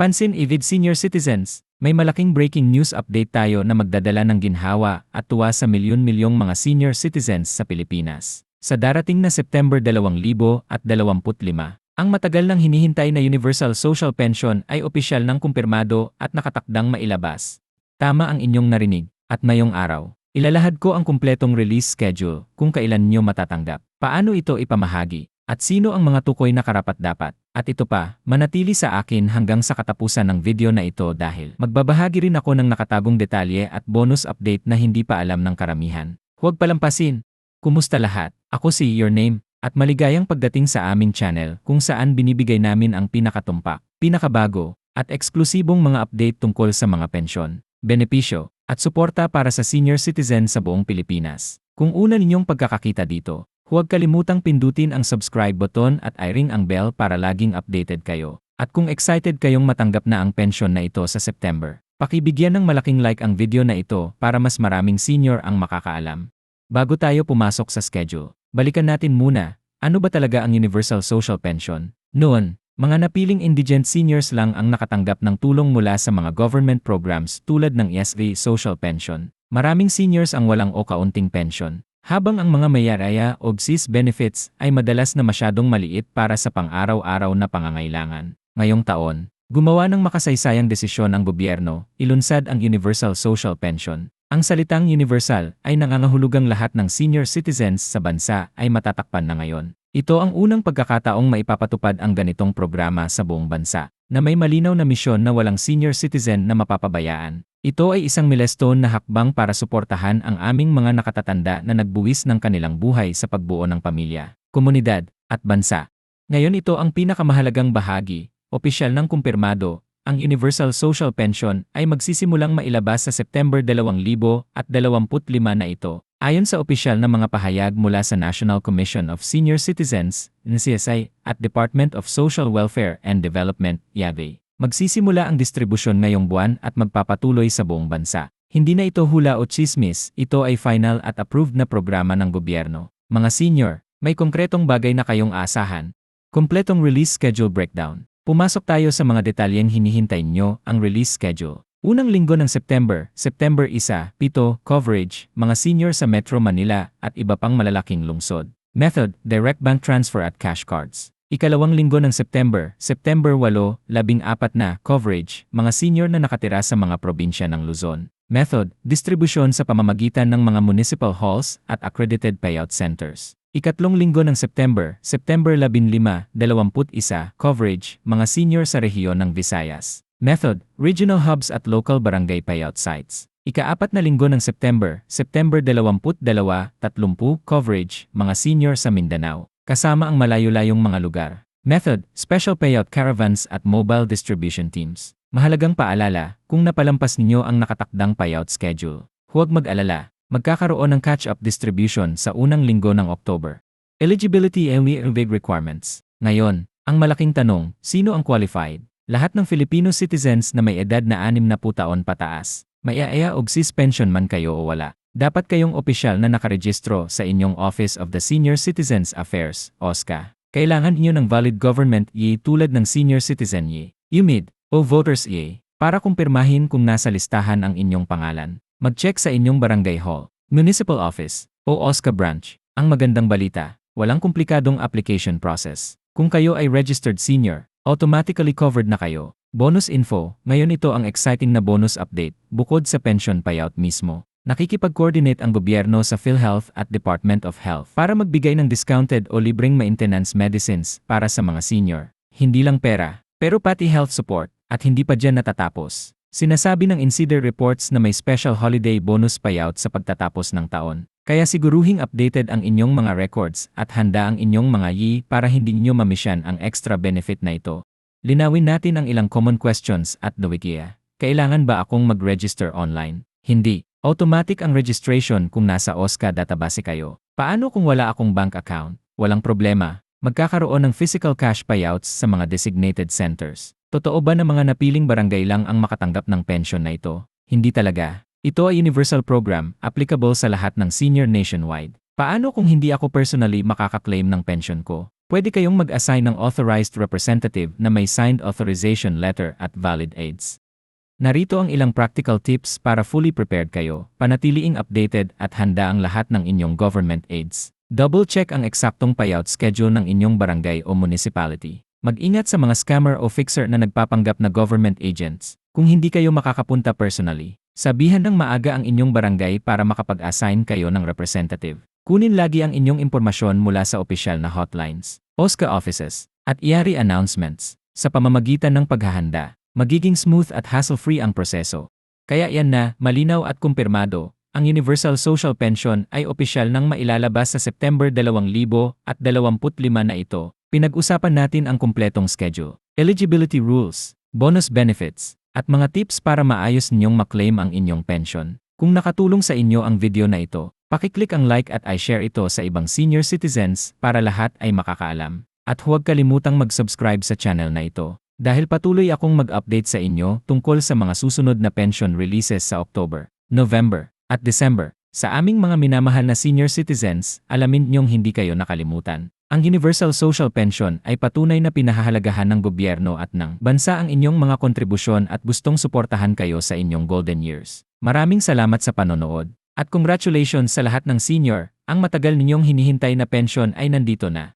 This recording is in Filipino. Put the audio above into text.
Pansin Ivid Senior Citizens, may malaking breaking news update tayo na magdadala ng ginhawa at tuwa sa milyon-milyong mga senior citizens sa Pilipinas. Sa darating na September 2025, ang matagal nang hinihintay na Universal Social Pension ay opisyal ng kumpirmado at nakatakdang mailabas. Tama ang inyong narinig, at mayong araw. Ilalahad ko ang kumpletong release schedule kung kailan nyo matatanggap, paano ito ipamahagi, at sino ang mga tukoy na karapat-dapat. At ito pa, manatili sa akin hanggang sa katapusan ng video na ito dahil magbabahagi rin ako ng nakatagong detalye at bonus update na hindi pa alam ng karamihan. Huwag palampasin! Kumusta lahat? Ako si Your Name, at maligayang pagdating sa aming channel kung saan binibigay namin ang pinakatumpak, pinakabago, at eksklusibong mga update tungkol sa mga pensyon, benepisyo, at suporta para sa senior citizen sa buong Pilipinas. Kung una ninyong pagkakakita dito, huwag kalimutang pindutin ang subscribe button at i-ring ang bell para laging updated kayo. At kung excited kayong matanggap na ang pensyon na ito sa September, pakibigyan ng malaking like ang video na ito para mas maraming senior ang makakaalam. Bago tayo pumasok sa schedule, balikan natin muna, ano ba talaga ang Universal Social Pension? Noon, mga napiling indigent seniors lang ang nakatanggap ng tulong mula sa mga government programs tulad ng ESV Social Pension. Maraming seniors ang walang o kaunting pension, habang ang mga mayaraya o GSIS benefits ay madalas na masyadong maliit para sa pang-araw-araw na pangangailangan. Ngayong taon, gumawa ng makasaysayang desisyon ang gobyerno, ilunsad ang Universal Social Pension. Ang salitang universal ay nangangahulugang lahat ng senior citizens sa bansa ay matatakpan na ngayon. Ito ang unang pagkakataong maipapatupad ang ganitong programa sa buong bansa, na may malinaw na misyon na walang senior citizen na mapapabayaan. Ito ay isang milestone na hakbang para suportahan ang aming mga nakatatanda na nagbuwis ng kanilang buhay sa pagbuo ng pamilya, komunidad, at bansa. Ngayon ito ang pinakamahalagang bahagi, opisyal ng kumpirmado, ang Universal Social Pension ay magsisimulang mailabas sa September 2025 na ito Ayon sa opisyal na mga pahayag mula sa National Commission of Senior Citizens, NCSI, at Department of Social Welfare and Development, YAVE, magsisimula ang distribusyon ngayong buwan at magpapatuloy sa buong bansa. Hindi na ito hula o chismis, ito ay final at approved na programa ng gobyerno. Mga senior, may konkretong bagay na kayong asahan. Kompletong release schedule breakdown. Pumasok tayo sa mga detalyeng hinihintay nyo ang release schedule. Unang linggo ng September, September 1, 7, coverage, mga senior sa Metro Manila at iba pang malalaking lungsod. Method, direct bank transfer at cash cards. Ikalawang linggo ng September, September 8, 14 na, coverage, mga senior na nakatira sa mga probinsya ng Luzon. Method, distribusyon sa pamamagitan ng mga municipal halls at accredited payout centers. Ikatlong linggo ng September, September 15, 21, coverage, mga senior sa rehiyon ng Visayas. Method, regional hubs at local barangay payout sites. Ikaapat na linggo ng September, September 22, 30 coverage, mga senior sa Mindanao, kasama ang malayo-layong mga lugar. Method, special payout caravans at mobile distribution teams. Mahalagang paalala, kung napalampas ninyo ang nakatakdang payout schedule, huwag mag-alala, magkakaroon ng catch-up distribution sa unang linggo ng October. Eligibility and big requirements. Ngayon, ang malaking tanong, sino ang qualified? Lahat ng Filipino citizens na may edad na 60 taon pataas, may AAA o GSIS pension man kayo o wala, dapat kayong opisyal na nakarehistro sa inyong Office of the Senior Citizens Affairs, OSCA. Kailangan niyo ng valid government EA tulad ng Senior Citizen EA, UMID, o Voters EA, para kumpirmahin kung nasa listahan ang inyong pangalan. Mag-check sa inyong barangay hall, municipal office, o OSCA branch. Ang magandang balita, walang komplikadong application process. Kung kayo ay registered senior, Automatically covered na kayo. Bonus info, ngayon ito ang exciting na bonus update, bukod sa pension payout mismo. Nakikipag-coordinate ang gobyerno sa PhilHealth at Department of Health para magbigay ng discounted o libreng maintenance medicines para sa mga senior. Hindi lang pera, pero pati health support, at hindi pa dyan natatapos. Sinasabi ng Insider Reports na may special holiday bonus payout sa pagtatapos ng taon. Kaya siguruhing updated ang inyong mga records at handa ang inyong mga yi para hindi niyo mamisyan ang extra benefit na ito. Linawin natin ang ilang common questions at the Wikia. Kailangan ba akong mag-register online? Hindi. Automatic ang registration kung nasa OSCA database kayo. Paano kung wala akong bank account? Walang problema. Magkakaroon ng physical cash payouts sa mga designated centers. Totoo ba na mga napiling barangay lang ang makatanggap ng pension na ito? Hindi talaga. Ito ay universal program, applicable sa lahat ng senior nationwide. Paano kung hindi ako personally makakaklaim ng pension ko? pwede kayong mag-assign ng authorized representative na may signed authorization letter at valid aids. Narito ang ilang practical tips para fully prepared kayo, panatiliing updated at handa ang lahat ng inyong government aids. Double-check ang eksaktong payout schedule ng inyong barangay o municipality. Mag-ingat sa mga scammer o fixer na nagpapanggap na government agents. Kung hindi kayo makakapunta personally, sabihan ng maaga ang inyong barangay para makapag-assign kayo ng representative. Kunin lagi ang inyong impormasyon mula sa opisyal na hotlines, OSCA offices, at IARI announcements. Sa pamamagitan ng paghahanda, magiging smooth at hassle-free ang proseso. Kaya yan na, malinaw at kumpirmado, ang Universal Social Pension ay opisyal nang mailalabas sa September 2025 na ito. Pinag-usapan natin ang kumpletong schedule, eligibility rules, bonus benefits, at mga tips para maayos ninyong maklaim ang inyong pension. Kung nakatulong sa inyo ang video na ito, pakiclick ang like at i-share ito sa ibang senior citizens para lahat ay makakaalam. At huwag kalimutang mag-subscribe sa channel na ito dahil patuloy akong mag-update sa inyo tungkol sa mga susunod na pension releases sa October, November, at December. Sa aming mga minamahal na senior citizens, alamin niyong hindi kayo nakalimutan. Ang Universal Social Pension ay patunay na pinahahalagahan ng gobyerno at ng bansa ang inyong mga kontribusyon at gustong suportahan kayo sa inyong golden years. Maraming salamat sa panonood. At congratulations sa lahat ng senior, ang matagal ninyong hinihintay na pension ay nandito na.